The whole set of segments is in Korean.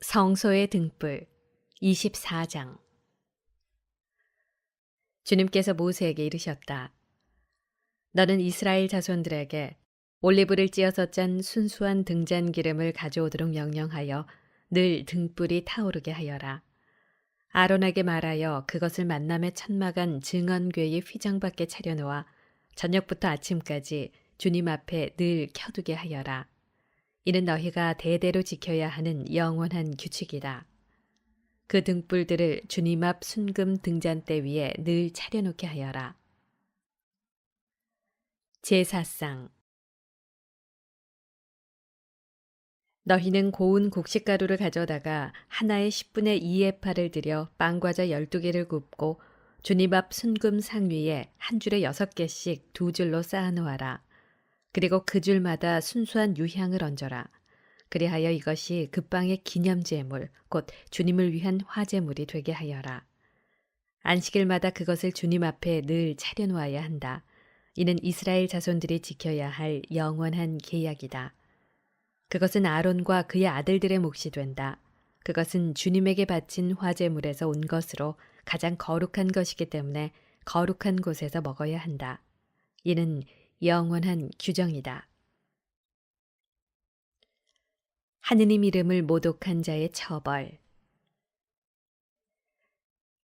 성소의 등불 24장 주님께서 모세에게 이르셨다. 너는 이스라엘 자손들에게 올리브를 찧어서 짠 순수한 등잔 기름을 가져오도록 명령하여 늘 등불이 타오르게 하여라. 아론에게 말하여 그것을 만남의 천막한 증언궤의 휘장 밖에 차려놓아 저녁부터 아침까지 주님 앞에 늘 켜두게 하여라. 이는 너희가 대대로 지켜야 하는 영원한 규칙이다. 그 등불들을 주님 앞 순금 등잔대 위에 늘 차려놓게 하여라. 제사상 너희는 고운 곡식가루를 가져다가 하나의 10분의 2의 파를 들여 빵과자 12개를 굽고 주님 앞 순금 상 위에 한 줄에 6개씩 두 줄로 쌓아놓아라. 그리고 그 줄마다 순수한 유향을 얹어라. 그리하여 이것이 그 빵의 기념제물, 곧 주님을 위한 화제물이 되게 하여라. 안식일마다 그것을 주님 앞에 늘 차려놓아야 한다. 이는 이스라엘 자손들이 지켜야 할 영원한 계약이다. 그것은 아론과 그의 아들들의 몫이 된다. 그것은 주님에게 바친 화제물에서 온 것으로 가장 거룩한 것이기 때문에 거룩한 곳에서 먹어야 한다. 이는 영원한 규정이다. 하느님 이름을 모독한 자의 처벌.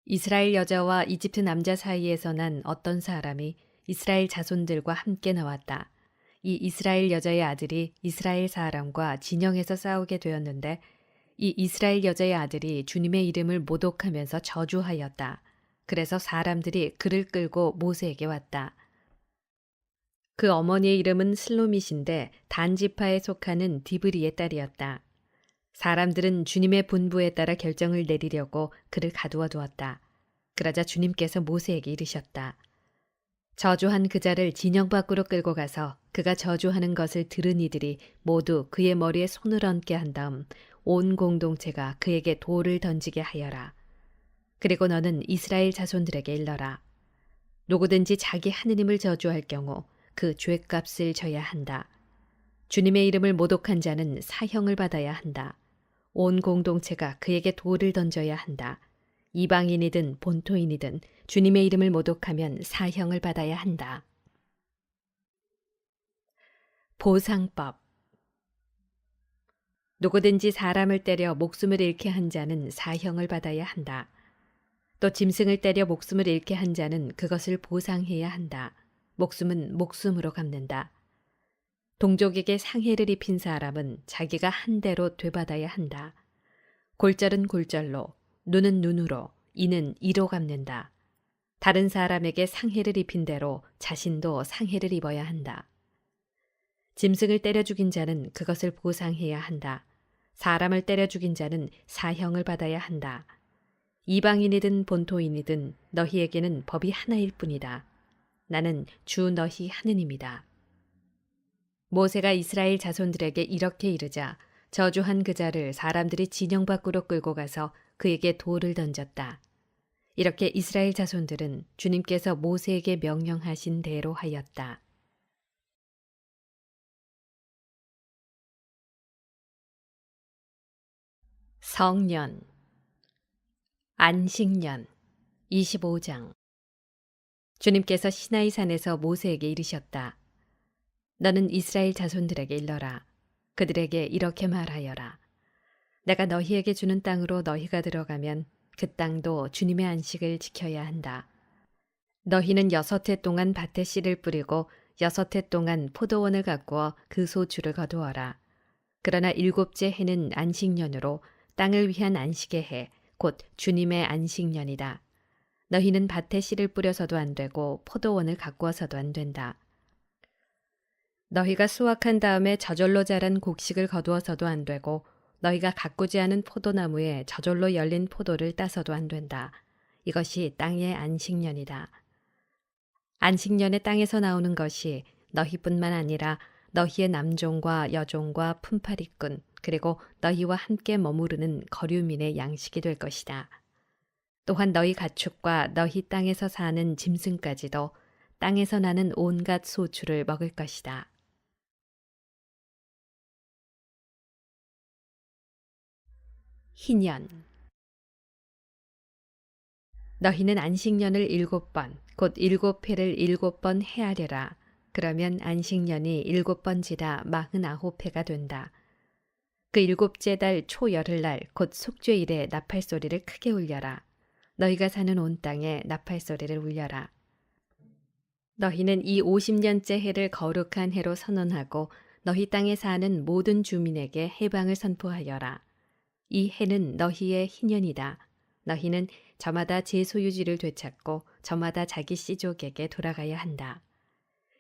이스라엘 여자와 이집트 남자 사이에서 난 어떤 사람이 이스라엘 자손들과 함께 나왔다. 이 이스라엘 여자의 아들이 이스라엘 사람과 진영에서 싸우게 되었는데 이 이스라엘 여자의 아들이 주님의 이름을 모독하면서 저주하였다. 그래서 사람들이 그를 끌고 모세에게 왔다. 그 어머니의 이름은 슬로밋인데 단지파에 속하는 디브리의 딸이었다. 사람들은 주님의 분부에 따라 결정을 내리려고 그를 가두어 두었다. 그러자 주님께서 모세에게 이르셨다. 저주한 그 자를 진영 밖으로 끌고 가서 그가 저주하는 것을 들은 이들이 모두 그의 머리에 손을 얹게 한 다음 온 공동체가 그에게 돌을 던지게 하여라. 그리고 너는 이스라엘 자손들에게 일러라. 누구든지 자기 하느님을 저주할 경우 그 죄값을 져야 한다. 주님의 이름을 모독한 자는 사형을 받아야 한다. 온 공동체가 그에게 돌을 던져야 한다. 이방인이든 본토인이든 주님의 이름을 모독하면 사형을 받아야 한다. 보상법 누구든지 사람을 때려 목숨을 잃게 한 자는 사형을 받아야 한다. 또 짐승을 때려 목숨을 잃게 한 자는 그것을 보상해야 한다. 목숨은 목숨으로 갚는다. 동족에게 상해를 입힌 사람은 자기가 한 대로 되받아야 한다. 골절은 골절로, 눈은 눈으로, 이는 이로 갚는다. 다른 사람에게 상해를 입힌 대로 자신도 상해를 입어야 한다. 짐승을 때려 죽인 자는 그것을 보상해야 한다. 사람을 때려 죽인 자는 사형을 받아야 한다. 이방인이든 본토인이든 너희에게는 법이 하나일 뿐이다. 나는 주 너희 하느님이다. 모세가 이스라엘 자손들에게 이렇게 이르자 저주한 그 자를 사람들이 진영 밖으로 끌고 가서 그에게 돌을 던졌다. 이렇게 이스라엘 자손들은 주님께서 모세에게 명령하신 대로 하였다. 성년 안식년 25장 주님께서 시나이 산에서 모세에게 이르셨다. 너는 이스라엘 자손들에게 일러라. 그들에게 이렇게 말하여라. 내가 너희에게 주는 땅으로 너희가 들어가면 그 땅도 주님의 안식을 지켜야 한다. 너희는 여섯 해 동안 밭에 씨를 뿌리고 여섯 해 동안 포도원을 가꾸어 그 소주를 거두어라. 그러나 일곱째 해는 안식년으로 땅을 위한 안식의 해, 곧 주님의 안식년이다. 너희는 밭에 씨를 뿌려서도 안 되고 포도원을 가꾸어서도 안 된다. 너희가 수확한 다음에 저절로 자란 곡식을 거두어서도 안 되고 너희가 가꾸지 않은 포도나무에 저절로 열린 포도를 따서도 안 된다. 이것이 땅의 안식년이다. 안식년에 땅에서 나오는 것이 너희뿐만 아니라 너희의 남종과 여종과 품팔이꾼 그리고 너희와 함께 머무르는 거류민의 양식이 될 것이다. 또한 너희 가축과 너희 땅에서 사는 짐승까지도 땅에서 나는 온갖 소출을 먹을 것이다. 희년 너희는 안식년을 일곱 번, 곧 일곱 회를 일곱 번 헤아려라. 그러면 안식년이 일곱 번 지나 마흔아홉 회가 된다. 그 일곱째 달 초열흘 날 곧 속죄일에 나팔 소리를 크게 울려라. 너희가 사는 온 땅에 나팔 소리를 울려라. 너희는 이 오십 년째 해를 거룩한 해로 선언하고 너희 땅에 사는 모든 주민에게 해방을 선포하여라. 이 해는 너희의 희년이다. 너희는 저마다 제 소유지를 되찾고 저마다 자기 씨족에게 돌아가야 한다.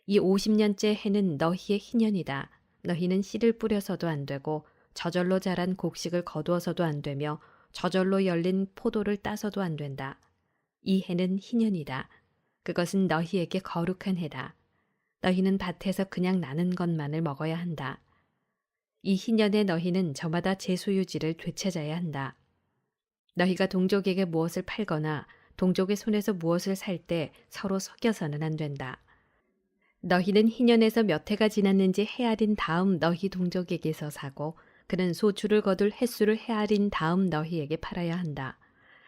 이 50년째 해는 너희의 희년이다. 너희는 씨를 뿌려서도 안 되고 저절로 자란 곡식을 거두어서도 안 되며 저절로 열린 포도를 따서도 안 된다. 이 해는 희년이다. 그것은 너희에게 거룩한 해다. 너희는 밭에서 그냥 나는 것만을 먹어야 한다. 이 희년에 너희는 저마다 제 소유지를 되찾아야 한다. 너희가 동족에게 무엇을 팔거나 동족의 손에서 무엇을 살 때 서로 속여서는 안 된다. 너희는 희년에서 몇 해가 지났는지 헤아린 다음 너희 동족에게서 사고 그는 소출을 거둘 횟수를 헤아린 다음 너희에게 팔아야 한다.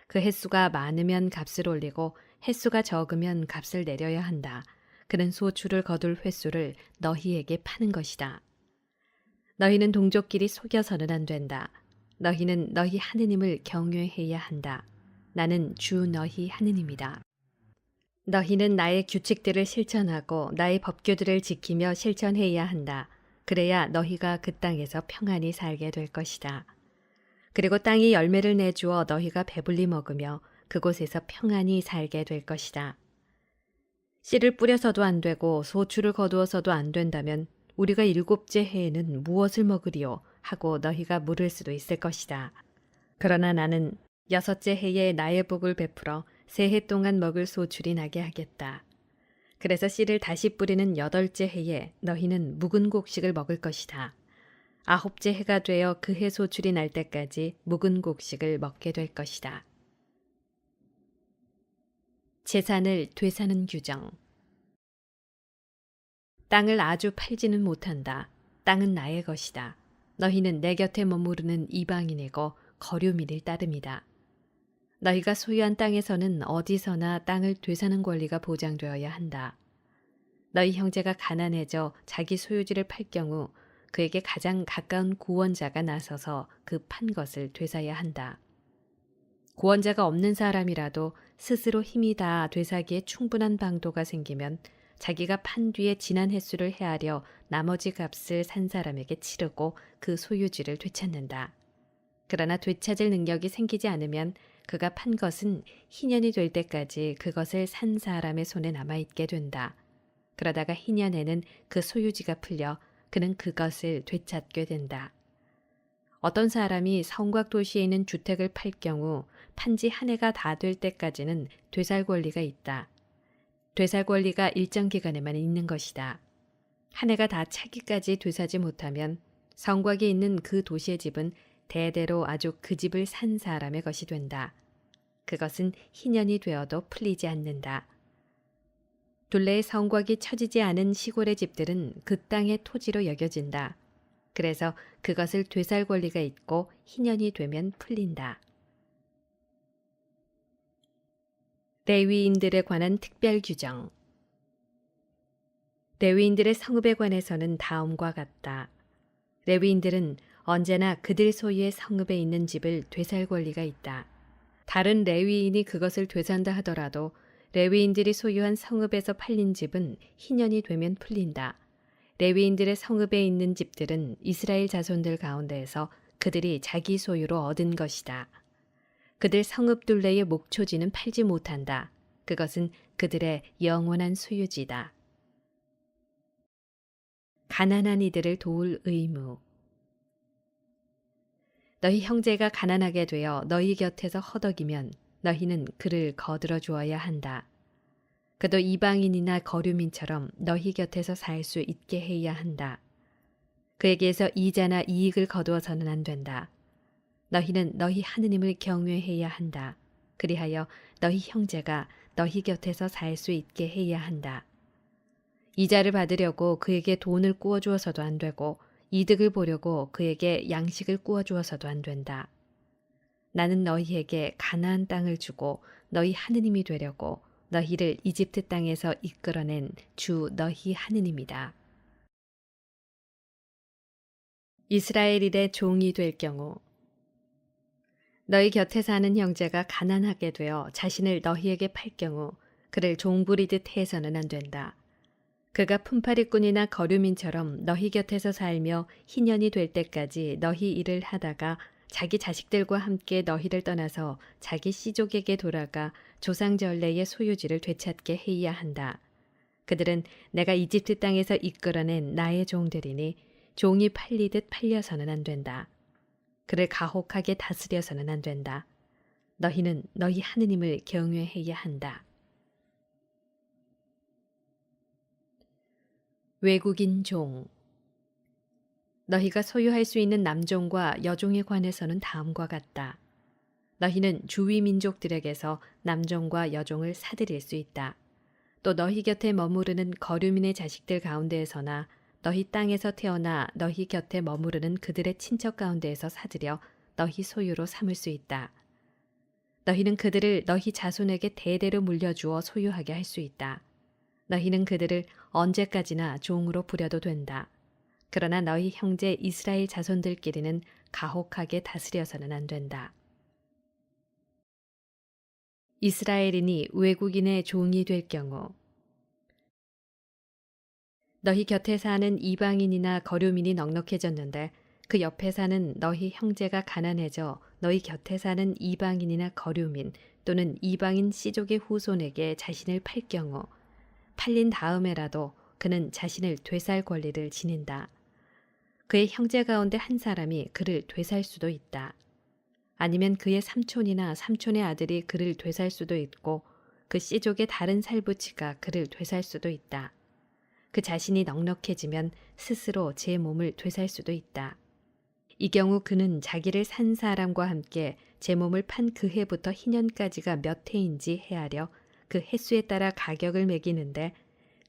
그 횟수가 많으면 값을 올리고 횟수가 적으면 값을 내려야 한다. 그는 소출을 거둘 횟수를 너희에게 파는 것이다. 너희는 동족끼리 속여서는 안 된다. 너희는 너희 하느님을 경외해야 한다. 나는 주 너희 하느님이다. 너희는 나의 규칙들을 실천하고 나의 법규들을 지키며 실천해야 한다. 그래야 너희가 그 땅에서 평안히 살게 될 것이다. 그리고 땅이 열매를 내주어 너희가 배불리 먹으며 그곳에서 평안히 살게 될 것이다. 씨를 뿌려서도 안 되고 소출을 거두어서도 안 된다면 우리가 일곱째 해에는 무엇을 먹으리요? 하고 너희가 물을 수도 있을 것이다. 그러나 나는 여섯째 해에 나의 복을 베풀어 세 해 동안 먹을 소출이 나게 하겠다. 그래서 씨를 다시 뿌리는 여덟째 해에 너희는 묵은 곡식을 먹을 것이다. 아홉째 해가 되어 그 해 소출이 날 때까지 묵은 곡식을 먹게 될 것이다. 재산을 되사는 규정 땅을 아주 팔지는 못한다. 땅은 나의 것이다. 너희는 내 곁에 머무르는 이방인이고 거류민을 따름이다. 너희가 소유한 땅에서는 어디서나 땅을 되사는 권리가 보장되어야 한다. 너희 형제가 가난해져 자기 소유지를 팔 경우 그에게 가장 가까운 구원자가 나서서 그 판 것을 되사야 한다. 구원자가 없는 사람이라도 스스로 힘이 다 되사기에 충분한 방도가 생기면 자기가 판 뒤에 지난 횟수를 헤아려 나머지 값을 산 사람에게 치르고 그 소유지를 되찾는다. 그러나 되찾을 능력이 생기지 않으면 그가 판 것은 희년이 될 때까지 그것을 산 사람의 손에 남아있게 된다. 그러다가 희년에는 그 소유지가 풀려 그는 그것을 되찾게 된다. 어떤 사람이 성곽 도시에 있는 주택을 팔 경우 판지 한 해가 다 될 때까지는 되살 권리가 있다. 되살 권리가 일정 기간에만 있는 것이다. 한 해가 다 차기까지 되사지 못하면 성곽에 있는 그 도시의 집은 대대로 아주 그 집을 산 사람의 것이 된다. 그것은 희년이 되어도 풀리지 않는다. 둘레의 성곽이 쳐지지 않은 시골의 집들은 그 땅의 토지로 여겨진다. 그래서 그것을 되살 권리가 있고 희년이 되면 풀린다. 레위인들에 관한 특별 규정 레위인들의 성읍에 관해서는 다음과 같다. 레위인들은 언제나 그들 소유의 성읍에 있는 집을 되살 권리가 있다. 다른 레위인이 그것을 되산다 하더라도 레위인들이 소유한 성읍에서 팔린 집은 희년이 되면 풀린다. 레위인들의 성읍에 있는 집들은 이스라엘 자손들 가운데에서 그들이 자기 소유로 얻은 것이다. 그들 성읍 둘레의 목초지는 팔지 못한다. 그것은 그들의 영원한 소유지다. 가난한 이들을 도울 의무. 너희 형제가 가난하게 되어 너희 곁에서 허덕이면 너희는 그를 거들어 주어야 한다. 그도 이방인이나 거류민처럼 너희 곁에서 살 수 있게 해야 한다. 그에게서 이자나 이익을 거두어서는 안 된다. 너희는 너희 하느님을 경외해야 한다. 그리하여 너희 형제가 너희 곁에서 살 수 있게 해야 한다. 이자를 받으려고 그에게 돈을 꾸어 주어서도 안 되고 이득을 보려고 그에게 양식을 꾸어 주어서도 안 된다. 나는 너희에게 가나안 땅을 주고 너희 하느님이 되려고 너희를 이집트 땅에서 이끌어낸 주 너희 하느님이다. 이스라엘일의 종이 될 경우 너희 곁에 사는 형제가 가난하게 되어 자신을 너희에게 팔 경우 그를 종부리듯 해서는 안 된다. 그가 품팔이꾼이나 거류민처럼 너희 곁에서 살며 희년이 될 때까지 너희 일을 하다가 자기 자식들과 함께 너희를 떠나서 자기 씨족에게 돌아가 조상 전례의 소유지를 되찾게 해야 한다. 그들은 내가 이집트 땅에서 이끌어낸 나의 종들이니 종이 팔리듯 팔려서는 안 된다. 그를 가혹하게 다스려서는 안 된다. 너희는 너희 하느님을 경외해야 한다. 외국인 종 너희가 소유할 수 있는 남종과 여종에 관해서는 다음과 같다. 너희는 주위 민족들에게서 남종과 여종을 사들일 수 있다. 또 너희 곁에 머무르는 거류민의 자식들 가운데에서나 너희 땅에서 태어나 너희 곁에 머무르는 그들의 친척 가운데에서 사들여 너희 소유로 삼을 수 있다. 너희는 그들을 너희 자손에게 대대로 물려주어 소유하게 할 수 있다. 너희는 그들을 언제까지나 종으로 부려도 된다. 그러나 너희 형제 이스라엘 자손들끼리는 가혹하게 다스려서는 안 된다. 이스라엘인이 외국인의 종이 될 경우 너희 곁에 사는 이방인이나 거류민이 넉넉해졌는데 그 옆에 사는 너희 형제가 가난해져 너희 곁에 사는 이방인이나 거류민 또는 이방인 씨족의 후손에게 자신을 팔 경우 팔린 다음에라도 그는 자신을 되살 권리를 지닌다. 그의 형제 가운데 한 사람이 그를 되살 수도 있다. 아니면 그의 삼촌이나 삼촌의 아들이 그를 되살 수도 있고 그 씨족의 다른 살부치가 그를 되살 수도 있다. 그 자신이 넉넉해지면 스스로 제 몸을 되살 수도 있다. 이 경우 그는 자기를 산 사람과 함께 제 몸을 판 그 해부터 희년까지가 몇 해인지 헤아려 그 횟수에 따라 가격을 매기는데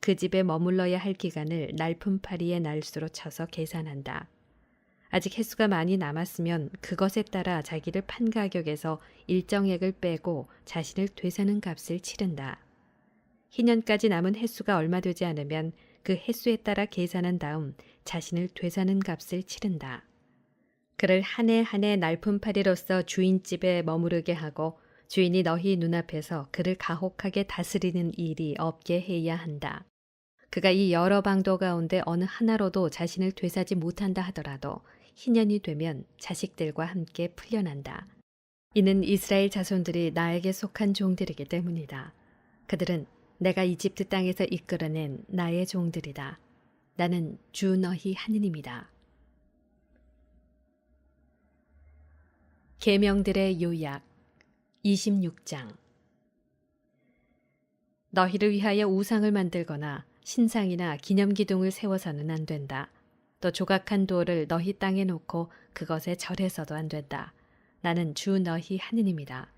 그 집에 머물러야 할 기간을 날품파리의 날수로 쳐서 계산한다. 아직 횟수가 많이 남았으면 그것에 따라 자기를 판 가격에서 일정액을 빼고 자신을 되사는 값을 치른다. 희년까지 남은 횟수가 얼마 되지 않으면 그 횟수에 따라 계산한 다음 자신을 되사는 값을 치른다. 그를 한 해 한 해 날품팔이로서 주인집에 머무르게 하고 주인이 너희 눈앞에서 그를 가혹하게 다스리는 일이 없게 해야 한다. 그가 이 여러 방도 가운데 어느 하나로도 자신을 되사지 못한다 하더라도 희년이 되면 자식들과 함께 풀려난다. 이는 이스라엘 자손들이 나에게 속한 종들이기 때문이다. 그들은 내가 이집트 땅에서 이끌어낸 나의 종들이다. 나는 주 너희 하느님이다. 계명들의 요약 26장 너희를 위하여 우상을 만들거나 신상이나 기념기둥을 세워서는 안 된다. 또 조각한 돌을 너희 땅에 놓고 그것에 절해서도 안 된다. 나는 주 너희 하느님이다.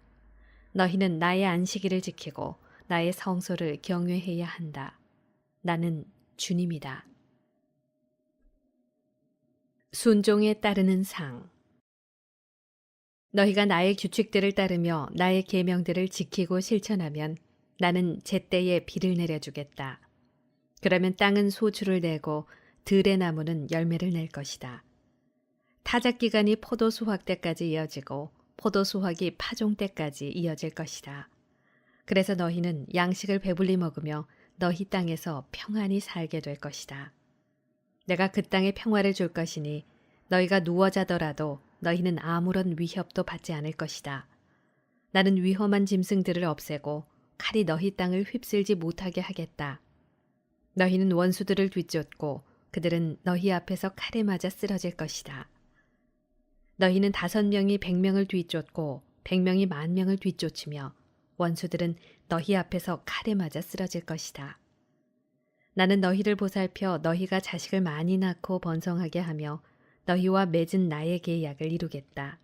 너희는 나의 안식일을 지키고 나의 성소를 경외해야 한다. 나는 주님이다. 순종에 따르는 상 너희가 나의 규칙들을 따르며 나의 계명들을 지키고 실천하면 나는 제때에 비를 내려주겠다. 그러면 땅은 소출을 내고 들의 나무는 열매를 낼 것이다. 타작 기간이 포도 수확 때까지 이어지고 포도 수확이 파종 때까지 이어질 것이다. 그래서 너희는 양식을 배불리 먹으며 너희 땅에서 평안히 살게 될 것이다. 내가 그 땅에 평화를 줄 것이니 너희가 누워 자더라도 너희는 아무런 위협도 받지 않을 것이다. 나는 위험한 짐승들을 없애고 칼이 너희 땅을 휩쓸지 못하게 하겠다. 너희는 원수들을 뒤쫓고 그들은 너희 앞에서 칼에 맞아 쓰러질 것이다. 너희는 다섯 명이 백 명을 뒤쫓고 백 명이 만 명을 뒤쫓으며 원수들은 너희 앞에서 칼에 맞아 쓰러질 것이다. 나는 너희를 보살펴 너희가 자식을 많이 낳고 번성하게 하며 너희와 맺은 나의 계약을 이루겠다.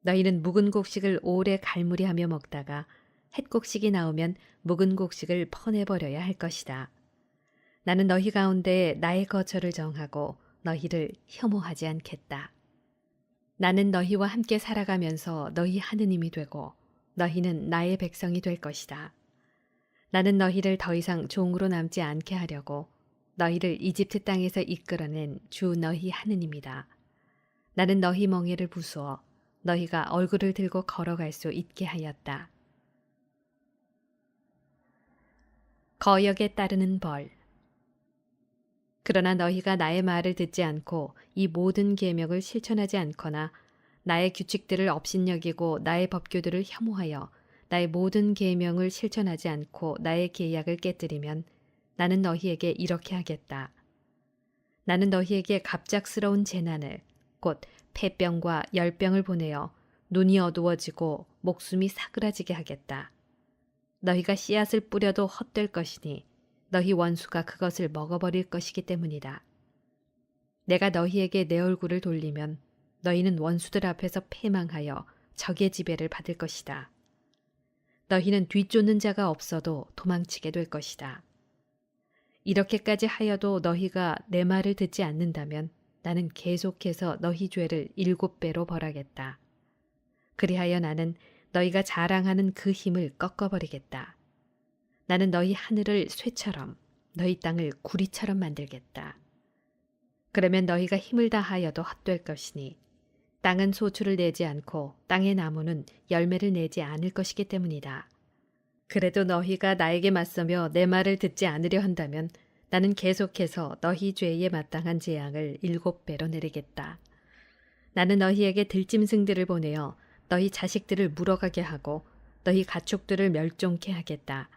너희는 묵은 곡식을 오래 갈무리하며 먹다가 햇곡식이 나오면 묵은 곡식을 퍼내버려야 할 것이다. 나는 너희 가운데 나의 거처를 정하고 너희를 혐오하지 않겠다. 나는 너희와 함께 살아가면서 너희 하느님이 되고 너희는 나의 백성이 될 것이다. 나는 너희를 더 이상 종으로 남지 않게 하려고 너희를 이집트 땅에서 이끌어낸 주 너희 하느님이다. 나는 너희 멍에를 부수어 너희가 얼굴을 들고 걸어갈 수 있게 하였다. 거역에 따르는 벌. 그러나 너희가 나의 말을 듣지 않고 이 모든 계명을 실천하지 않거나 나의 규칙들을 업신여기고 나의 법규들을 혐오하여 나의 모든 계명을 실천하지 않고 나의 계약을 깨뜨리면 나는 너희에게 이렇게 하겠다. 나는 너희에게 갑작스러운 재난을 곧 폐병과 열병을 보내어 눈이 어두워지고 목숨이 사그라지게 하겠다. 너희가 씨앗을 뿌려도 헛될 것이니 너희 원수가 그것을 먹어버릴 것이기 때문이다. 내가 너희에게 내 얼굴을 돌리면 너희는 원수들 앞에서 패망하여 적의 지배를 받을 것이다. 너희는 뒤쫓는 자가 없어도 도망치게 될 것이다. 이렇게까지 하여도 너희가 내 말을 듣지 않는다면 나는 계속해서 너희 죄를 일곱 배로 벌하겠다. 그리하여 나는 너희가 자랑하는 그 힘을 꺾어버리겠다. 나는 너희 하늘을 쇠처럼 너희 땅을 구리처럼 만들겠다. 그러면 너희가 힘을 다하여도 헛될 것이니 땅은 소출을 내지 않고 땅의 나무는 열매를 내지 않을 것이기 때문이다. 그래도 너희가 나에게 맞서며 내 말을 듣지 않으려 한다면 나는 계속해서 너희 죄에 마땅한 재앙을 일곱 배로 내리겠다. 나는 너희에게 들짐승들을 보내어 너희 자식들을 물어가게 하고 너희 가축들을 멸종케 하겠다.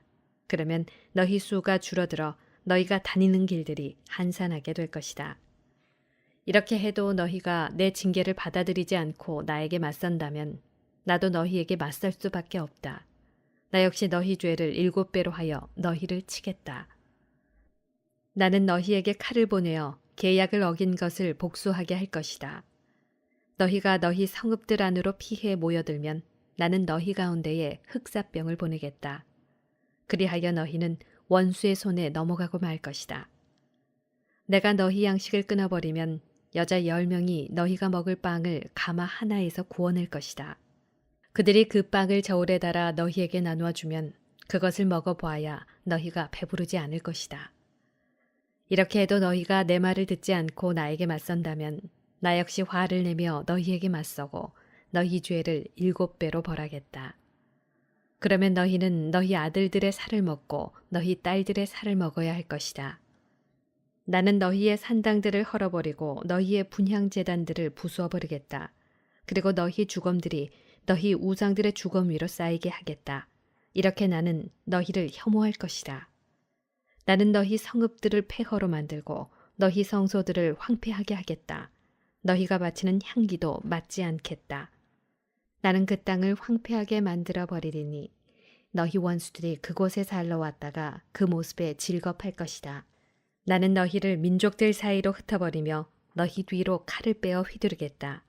그러면 너희 수가 줄어들어 너희가 다니는 길들이 한산하게 될 것이다. 이렇게 해도 너희가 내 징계를 받아들이지 않고 나에게 맞선다면 나도 너희에게 맞설 수밖에 없다. 나 역시 너희 죄를 일곱 배로 하여 너희를 치겠다. 나는 너희에게 칼을 보내어 계약을 어긴 것을 복수하게 할 것이다. 너희가 너희 성읍들 안으로 피해 모여들면 나는 너희 가운데에 흑사병을 보내겠다. 그리하여 너희는 원수의 손에 넘어가고 말 것이다. 내가 너희 양식을 끊어버리면 여자 열 명이 너희가 먹을 빵을 가마 하나에서 구워낼 것이다. 그들이 그 빵을 저울에 달아 너희에게 나누어 주면 그것을 먹어 보아야 너희가 배부르지 않을 것이다. 이렇게 해도 너희가 내 말을 듣지 않고 나에게 맞선다면 나 역시 화를 내며 너희에게 맞서고 너희 죄를 일곱 배로 벌하겠다. 그러면 너희는 너희 아들들의 살을 먹고 너희 딸들의 살을 먹어야 할 것이다. 나는 너희의 산당들을 헐어버리고 너희의 분향 재단들을 부수어 버리겠다. 그리고 너희 주검들이 너희 우상들의 주검 위로 쌓이게 하겠다. 이렇게 나는 너희를 혐오할 것이다. 나는 너희 성읍들을 폐허로 만들고 너희 성소들을 황폐하게 하겠다. 너희가 바치는 향기도 맞지 않겠다. 나는 그 땅을 황폐하게 만들어 버리리니 너희 원수들이 그곳에 살러 왔다가 그 모습에 즐겁할 것이다. 나는 너희를 민족들 사이로 흩어버리며 너희 뒤로 칼을 빼어 휘두르겠다.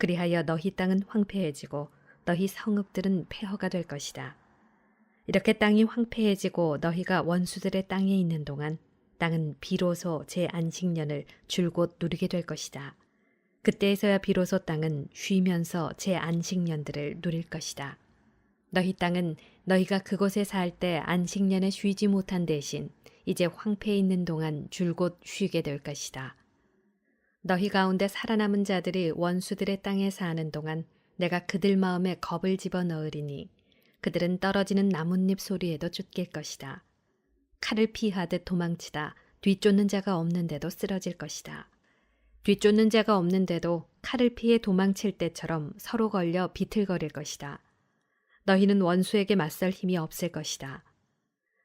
그리하여 너희 땅은 황폐해지고 너희 성읍들은 폐허가 될 것이다. 이렇게 땅이 황폐해지고 너희가 원수들의 땅에 있는 동안 땅은 비로소 제 안식년을 줄곧 누리게 될 것이다. 그때에서야 비로소 땅은 쉬면서 제 안식년들을 누릴 것이다. 너희 땅은 너희가 그곳에 살 때 안식년에 쉬지 못한 대신 이제 황폐해 있는 동안 줄곧 쉬게 될 것이다. 너희 가운데 살아남은 자들이 원수들의 땅에 사는 동안 내가 그들 마음에 겁을 집어 넣으리니 그들은 떨어지는 나뭇잎 소리에도 쫓길 것이다. 칼을 피하듯 도망치다 뒤쫓는 자가 없는데도 쓰러질 것이다. 뒤쫓는 자가 없는데도 칼을 피해 도망칠 때처럼 서로 걸려 비틀거릴 것이다. 너희는 원수에게 맞설 힘이 없을 것이다.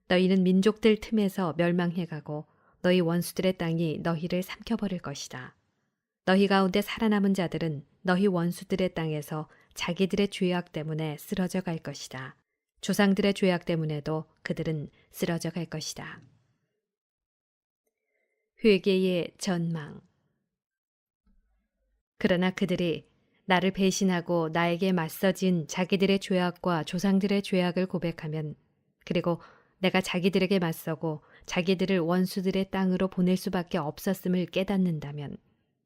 너희는 민족들 틈에서 멸망해가고 너희 원수들의 땅이 너희를 삼켜버릴 것이다. 너희 가운데 살아남은 자들은 너희 원수들의 땅에서 자기들의 죄악 때문에 쓰러져 갈 것이다. 조상들의 죄악 때문에도 그들은 쓰러져 갈 것이다. 회개의 전망 그러나 그들이 나를 배신하고 나에게 맞서진 자기들의 죄악과 조상들의 죄악을 고백하면 그리고 내가 자기들에게 맞서고 자기들을 원수들의 땅으로 보낼 수밖에 없었음을 깨닫는다면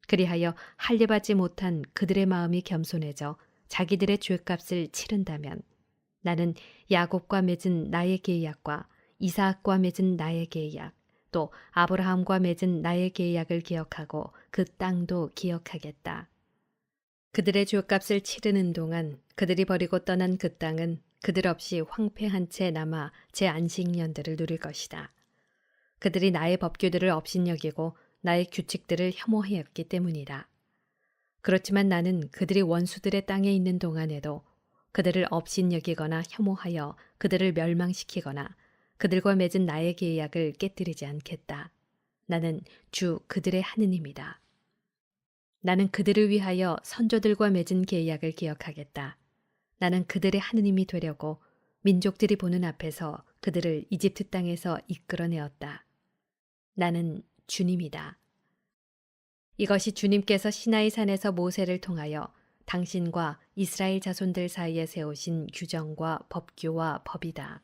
그리하여 할례받지 못한 그들의 마음이 겸손해져 자기들의 죄값을 치른다면 나는 야곱과 맺은 나의 계약과 이사학과 맺은 나의 계약 또 아브라함과 맺은 나의 계약을 기억하고 그 땅도 기억하겠다. 그들의 죄값을 치르는 동안 그들이 버리고 떠난 그 땅은 그들 없이 황폐한 채 남아 제 안식년들을 누릴 것이다. 그들이 나의 법규들을 업신여기고 나의 규칙들을 혐오하였기 때문이다. 그렇지만 나는 그들이 원수들의 땅에 있는 동안에도 그들을 업신여기거나 혐오하여 그들을 멸망시키거나 그들과 맺은 나의 계약을 깨뜨리지 않겠다. 나는 주 그들의 하느님이다. 나는 그들을 위하여 선조들과 맺은 계약을 기억하겠다. 나는 그들의 하느님이 되려고 민족들이 보는 앞에서 그들을 이집트 땅에서 이끌어내었다. 나는 주님이다. 이것이 주님께서 시나이 산에서 모세를 통하여 당신과 이스라엘 자손들 사이에 세우신 규정과 법규와 법이다.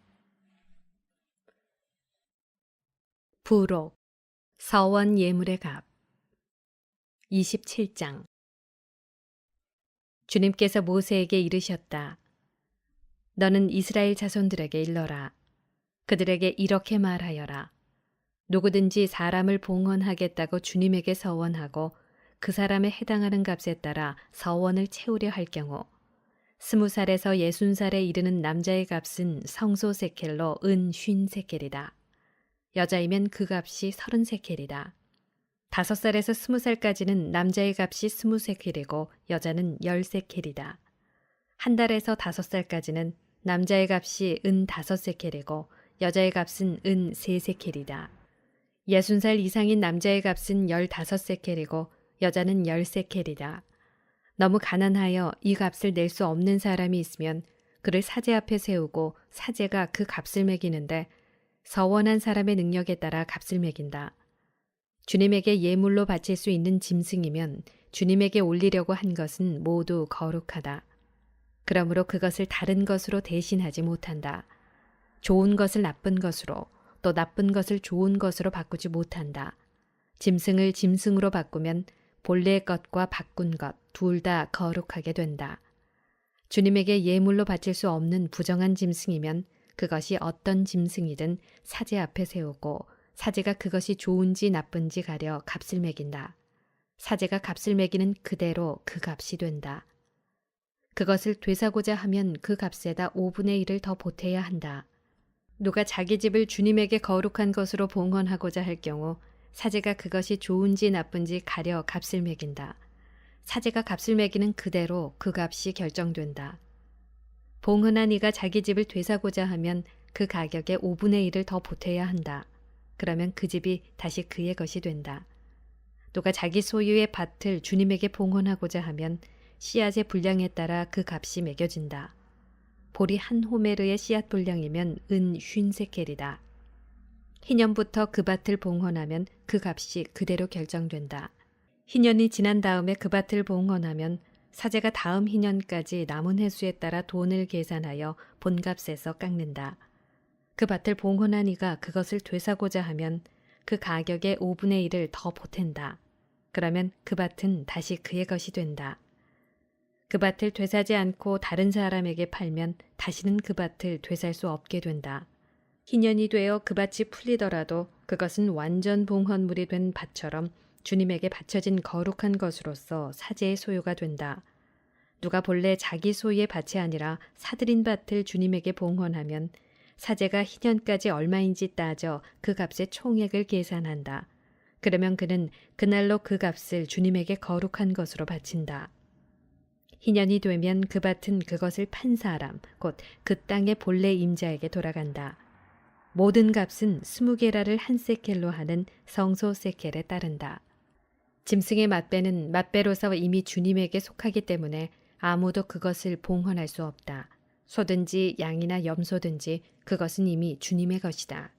부록 서원 예물의 값 27장 주님께서 모세에게 이르셨다. 너는 이스라엘 자손들에게 일러라. 그들에게 이렇게 말하여라. 누구든지 사람을 봉헌하겠다고 주님에게 서원하고 그 사람에 해당하는 값에 따라 서원을 채우려 할 경우 스무 살에서 예순 살에 이르는 남자의 값은 성소 세켈로 은쉰 세켈이다. 여자이면 그 값이 서른 세켈이다. 다섯 살에서 스무 살까지는 남자의 값이 스무 세켈이고 여자는 열 세켈이다. 한 달에서 다섯 살까지는 남자의 값이 은 다섯 세켈이고 여자의 값은 은 세 세켈이다. 예순 살 이상인 남자의 값은 열다섯 세켈이고 여자는 열 세켈이다. 너무 가난하여 이 값을 낼 수 없는 사람이 있으면 그를 사제 앞에 세우고 사제가 그 값을 매기는데 서원한 사람의 능력에 따라 값을 매긴다. 주님에게 예물로 바칠 수 있는 짐승이면 주님에게 올리려고 한 것은 모두 거룩하다. 그러므로 그것을 다른 것으로 대신하지 못한다. 좋은 것을 나쁜 것으로 또 나쁜 것을 좋은 것으로 바꾸지 못한다. 짐승을 짐승으로 바꾸면 본래의 것과 바꾼 것 둘 다 거룩하게 된다. 주님에게 예물로 바칠 수 없는 부정한 짐승이면 그것이 어떤 짐승이든 사제 앞에 세우고 사제가 그것이 좋은지 나쁜지 가려 값을 매긴다. 사제가 값을 매기는 그대로 그 값이 된다. 그것을 되사고자 하면 그 값에다 5분의 1을 더 보태야 한다. 누가 자기 집을 주님에게 거룩한 것으로 봉헌하고자 할 경우 사제가 그것이 좋은지 나쁜지 가려 값을 매긴다. 사제가 값을 매기는 그대로 그 값이 결정된다. 봉헌한 이가 자기 집을 되사고자 하면 그 가격의 5분의 1을 더 보태야 한다. 그러면 그 집이 다시 그의 것이 된다. 누가 자기 소유의 밭을 주님에게 봉헌하고자 하면 씨앗의 분량에 따라 그 값이 매겨진다. 보리 한 호메르의 씨앗 분량이면 은 쉰세켈이다. 희년부터 그 밭을 봉헌하면 그 값이 그대로 결정된다. 희년이 지난 다음에 그 밭을 봉헌하면 사제가 다음 희년까지 남은 해수에 따라 돈을 계산하여 본값에서 깎는다. 그 밭을 봉헌한 이가 그것을 되사고자 하면 그 가격의 5분의 1을 더 보탠다. 그러면 그 밭은 다시 그의 것이 된다. 그 밭을 되사지 않고 다른 사람에게 팔면 다시는 그 밭을 되살 수 없게 된다. 희년이 되어 그 밭이 풀리더라도 그것은 완전 봉헌물이 된 밭처럼 주님에게 바쳐진 거룩한 것으로서 사제의 소유가 된다. 누가 본래 자기 소유의 밭이 아니라 사들인 밭을 주님에게 봉헌하면 사제가 희년까지 얼마인지 따져 그 값의 총액을 계산한다. 그러면 그는 그날로 그 값을 주님에게 거룩한 것으로 바친다. 희년이 되면 그 밭은 그것을 판 사람, 곧 그 땅의 본래 임자에게 돌아간다. 모든 값은 스무 게라를 한 세켈로 하는 성소 세켈에 따른다. 짐승의 맛배는 맛배로서 이미 주님에게 속하기 때문에 아무도 그것을 봉헌할 수 없다. 소든지 양이나 염소든지 그것은 이미 주님의 것이다.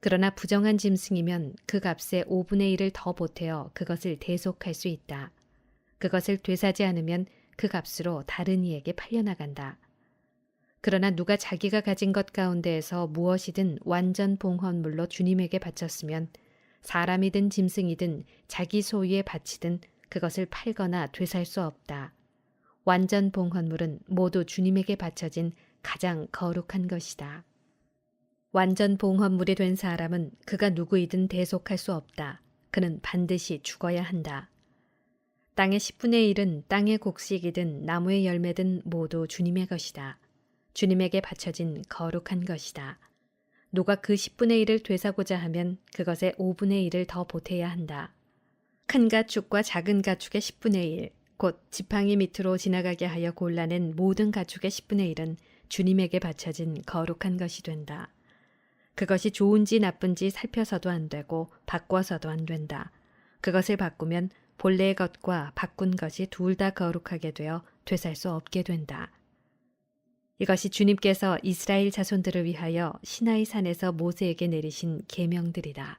그러나 부정한 짐승이면 그 값의 5분의 1을 더 보태어 그것을 대속할 수 있다. 그것을 되사지 않으면 그 값으로 다른 이에게 팔려나간다. 그러나 누가 자기가 가진 것 가운데에서 무엇이든 완전 봉헌물로 주님에게 바쳤으면 사람이든 짐승이든 자기 소유에 바치든 그것을 팔거나 되살 수 없다. 완전 봉헌물은 모두 주님에게 바쳐진 가장 거룩한 것이다. 완전 봉헌물이 된 사람은 그가 누구이든 대속할 수 없다. 그는 반드시 죽어야 한다. 땅의 10분의 1은 땅의 곡식이든 나무의 열매든 모두 주님의 것이다. 주님에게 바쳐진 거룩한 것이다. 누가 그 10분의 1을 되사고자 하면 그것의 5분의 1을 더 보태야 한다. 큰 가축과 작은 가축의 10분의 1, 곧 지팡이 밑으로 지나가게 하여 골라낸 모든 가축의 10분의 1은 주님에게 바쳐진 거룩한 것이 된다. 그것이 좋은지 나쁜지 살펴서도 안 되고 바꿔서도 안 된다. 그것을 바꾸면 본래의 것과 바꾼 것이 둘 다 거룩하게 되어 되살 수 없게 된다. 이것이 주님께서 이스라엘 자손들을 위하여 시나이 산에서 모세에게 내리신 계명들이다.